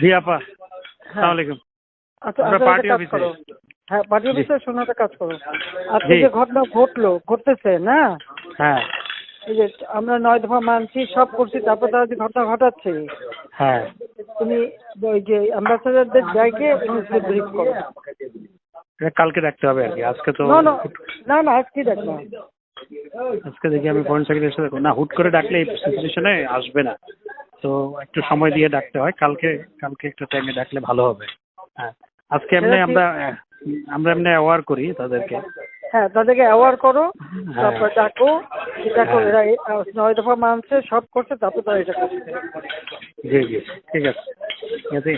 জি আপা। আসসালামু আলাইকুম। আচ্ছা আমরা আচ্ছা। করো। হ্যাঁ পার্টি। অফিসে কাজ করো। আজকে যে ঘটনা ঘটলো ঘটতেছে না? হ্যাঁ। এই যে আমরা নয় দফা মানছি সব করছি তারপর তারা যে ঘটনা ঘটাচ্ছে। হ্যাঁ। তুমি ওই যে অ্যাম্বাসেডারদের জায়গায় নিউজকে ব্রিফ করো। কালকে রাখতে হবে আর কি। আজকে তো না না আজকে দেখ না। আজকে দেখি আমি ফরেন সেক্রেটারির সাথে না হুট করে ডাকলে এই সিচুয়েশনে আসবে না। তো একটু সময় দিয়ে ডাকতে হয়। কালকে কালকে একটা টাইমে ডাকলে ভালো হবে। হ্যাঁ। আজকে এমনি আমরা আমরা এমনি অ্যাওয়ার করি তাদেরকে। হ্যাঁ তাদেরকে অ্যাওয়ার করো হ্যাঁ। তারপর ডাকো দেখো হ্যাঁ। এরা নয় দফা মানছে সব করছে তারপর তারা এটা করছে। জি জি ঠিক আছে। ঠিক আছে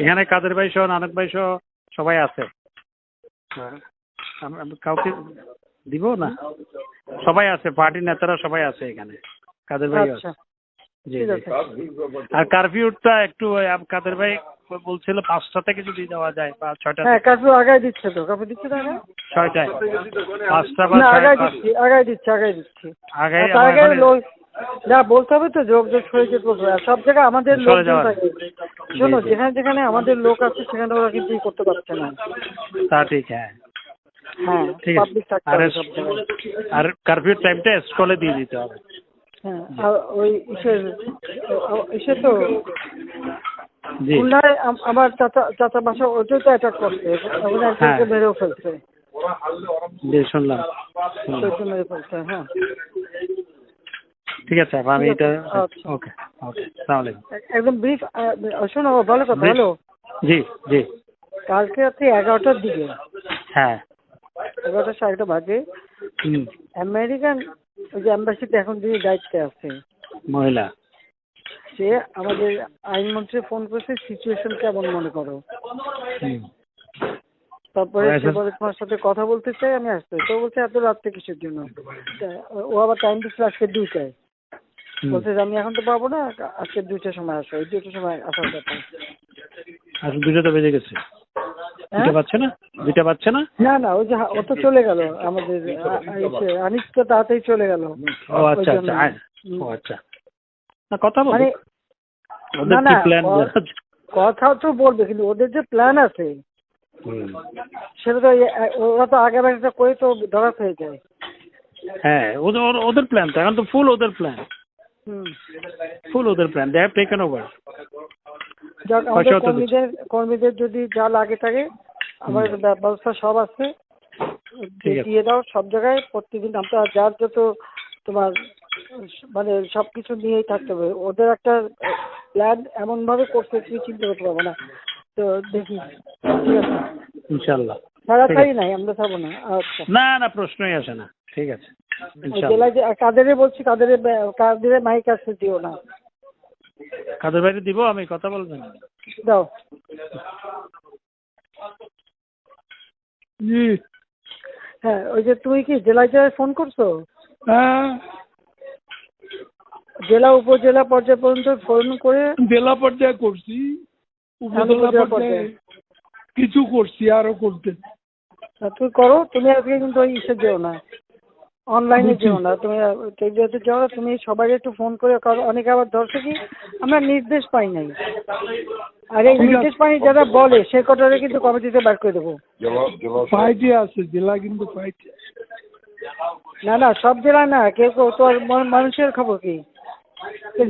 এখানে কাদের ভাই সহ নানক ভাই সহ সবাই আছে? হ্যাঁ। কাউকে দিব না? সবাই আছে পার্টির নেতারা সবাই আছে এখানে। কাদের ভাই আছে? আর কারফিউটা একটু কাদের ভাই বলছিল পাঁচটা থেকে যদি দেওয়া যায় বা ছয়টা হ্যাঁ কার্ফিউ আগায় দিচ্ছে তো। কার্ফিউ দিচ্ছে না আগে? ছয়টায়। পাঁচটা বা না আগায় দিচ্ছি আগায় দিচ্ছি আগায় দিচ্ছি। আগাই আর তার আমার আগে মানে- লোক যা বলতে হবে তো যোগ যোগ সরে যেতে সব জায়গায় আমাদের যাওয়ার। থাকে। শোনো। যেখানে যেখানে আমাদের লোক আছে সেখানে ওরা কিন্তু করতে পারছে না। তা ঠিক হ্যাঁ। হ্যাঁ ঠিক আছে। আর কারফিউ টাইমটা স্কুলে দিয়ে দিতে হবে। হ্যাঁ আর ওই ইসের ইসে তো জি। খুলনায় আমার চাচা চাচা বাসা ওইটাই তো অ্যাটাক করছে ওখানে একজনকে হ্যাঁ। মেরেও ফেলছে। জি শুনলাম। মেরে ফেলছে হ্যাঁ। ঠিক আছে আমি এটা আচ্ছা। ওকে ওকে সালাম আলাইকুম এক- একদম ব্রিফ শোনো ভালো কথা Brief? হ্যালো? জি জি। কালকে রাত্রি এগারোটার দিকে। হ্যাঁ। এগারোটা সাড়ে বাজে। আমেরিকান ওই যে অ্যাম্বাসিতে এখন যিনি দায়িত্বে আছে। মহিলা? সে আমাদের আইনমন্ত্রী ফোন করেছে সিচুয়েশন কেমন মনে করো? তারপরে সে। বলে তোমার সাথে কথা বলতে চাই আমি আসতে তো বলছে এত রাত্রে কিসের জন্য? ও আবার টাইম দিচ্ছে আজকে দুইটায়। বলছে যে আমি এখন তো পাবো না আজকে দুইটার সময় আসো। ওই দুইটার সময় আসার কথা। আচ্ছা দুটো তো বেজে গেছে। দুটো হ্যাঁ? পাচ্ছে না? দুটো পাচ্ছে না? না না ওই যে ও তো চলে গেল আমাদের আনিস তো তাড়াতাড়ি চলে গেল। ও আচ্ছা আচ্ছা। ও আচ্ছা। না কথা বল। মানে ওদের না, কি না, প্ল্যান কথা তো বলবে কিন্তু ওদের যে প্ল্যান আছে সেটা তো ওরা তো আগে একটা করে তো ধরা হয়ে যায়। হ্যাঁ ওদের ওদের প্ল্যান তো এখন তো ফুল ওদের প্ল্যান ফুল ওদের plan they have taken over কর্মীদের যদি যা লাগে থাকে আমার ব্য- ব্যবস্থা সব আছে। দিয়ে দাও সব জায়গায় প্রতিদিন আমরা যার যত তোমার মানে সবকিছু নিয়েই থাকতে হবে। ওদের একটা প্ল্যান এমন ভাবে করতে তুমি চিন্তা করতে পারব না। তো দেখি ঠিক আছে? ইনশাল্লাহ নাই আমরা থাকব না। আচ্ছা। না না প্রশ্নই আসে না। ঠিক আছে। জেলায় কাদেরে বলছি কাদেরে কাদেরে মাইক আসতে দিও না। কাদের বাইরে দিব? আমি কথা বলবেন দাও। জি হ্যাঁ ওই যে তুমি কি জেলায় জেলায় ফোন করছ? হ্যাঁ। জেলা উপজেলা পর্যায় পর্যন্ত ফোন করে? জেলা পর্যায়ে করছি উপজেলা পর্যায়ে। কিছু করছি আরও করতে। তুমি করো তুমি আজকে কিন্তু ওই ইসে যেও না। অনলাইনে। যেও না। তুমি যেহেতু যাও না, তুমি সবাই একটু ফোন করে করো। অনেকে আবার ধরছে কি আমরা নির্দেশ পাই নাই। আর এই পাই যারা বলে সে কটারে কিন্তু কমিটিতে বার করে দেবো। পাইটে আছে জেলা কিন্তু পাইটে। না না সব জেলায় না কেউ কেউ তো আর মানুষের খবর কি? এর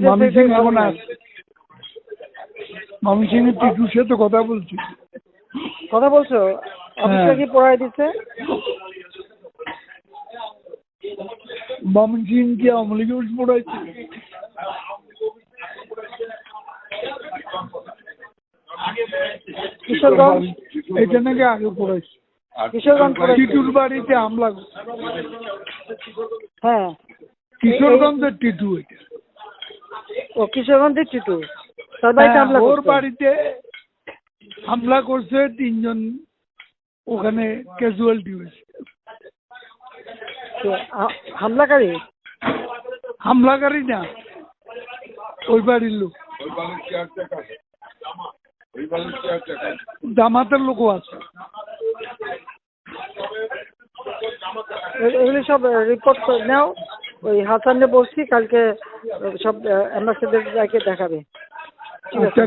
টিটুর সাথে কথা বলছি। কথা বলছো? অফিসে হ্যাঁ। কি পড়াই দিচ্ছে? ময়মনসিং কি আওয়ামী লীগের পড়াইছে? কিশোরগঞ্জ? এটা নাকি আগে কিশোরগঞ্জ টিটুর বাড়িতে হামলা। হ্যাঁ। কিশোরগঞ্জের টিটু এটা। ও কিশোরগঞ্জের তার বাড়িতে হ্যাঁ, হামলা ওর বাড়িতে হামলা করছে তিনজন ওখানে ক্যাজুয়ালিটি হয়েছে। হামলাকারী? হামলাকারী না ওই বাড়ির লোক। জামাতের লোকও আছে। এগুলি সব রিপোর্ট নাও। ওই হাসানে বলছি কালকে সব অ্যাম্বাসেডারকে দেখাবে। আচ্ছা